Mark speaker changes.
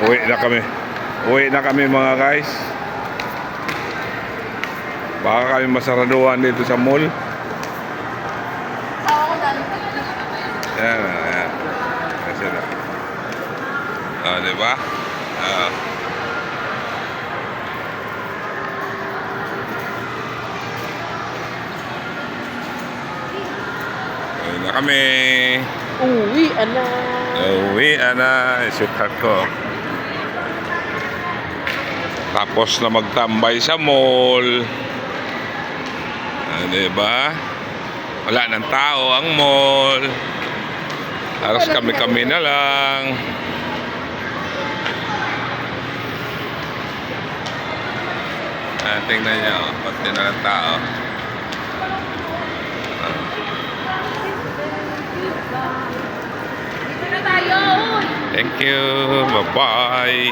Speaker 1: Uwi na kami. Uwi na kami mga guys. Baka kami masaraduhan dito sa mall. Yan, yan. Kasi na. Ah, di ba? Ah. Uwi na kami.
Speaker 2: Uwi, ala.
Speaker 1: Uwi na. Isukat ko. Tapos na magtambay sa mall. Ah, di ba? Wala ng tao ang mall. Aras kami-kami na lang. Ah, tingnan niyo, oh, pati na ng tao. Thank you. Bye-bye.